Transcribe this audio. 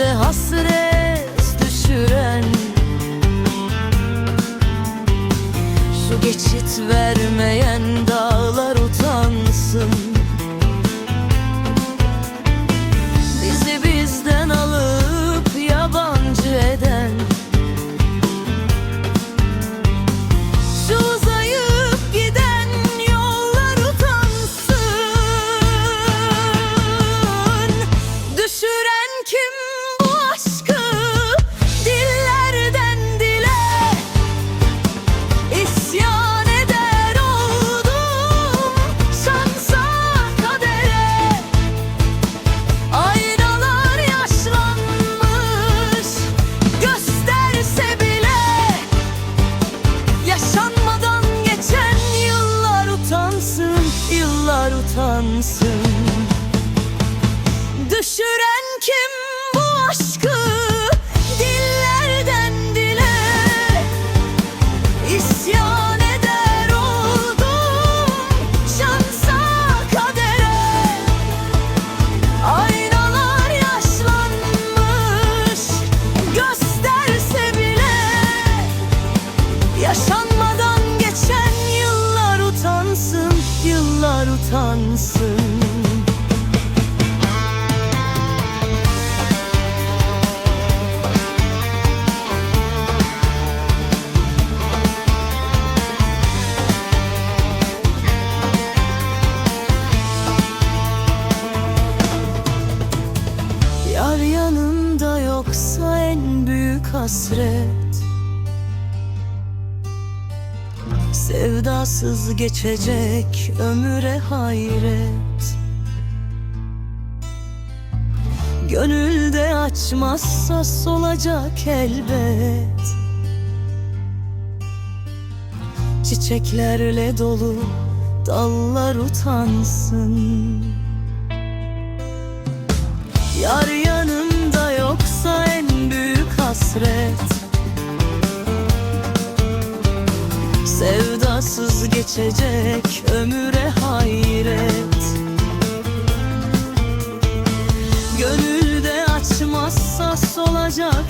風忘れ yanında yoksa en büyük hasret. Sevdasız geçecek ömüre hayret. Gönülde açmazsa solacak elbet. Çiçeklerle dolu dallar utansın. Rüyasız geçecek ömüre hayret. Gönülde açmazsa solacak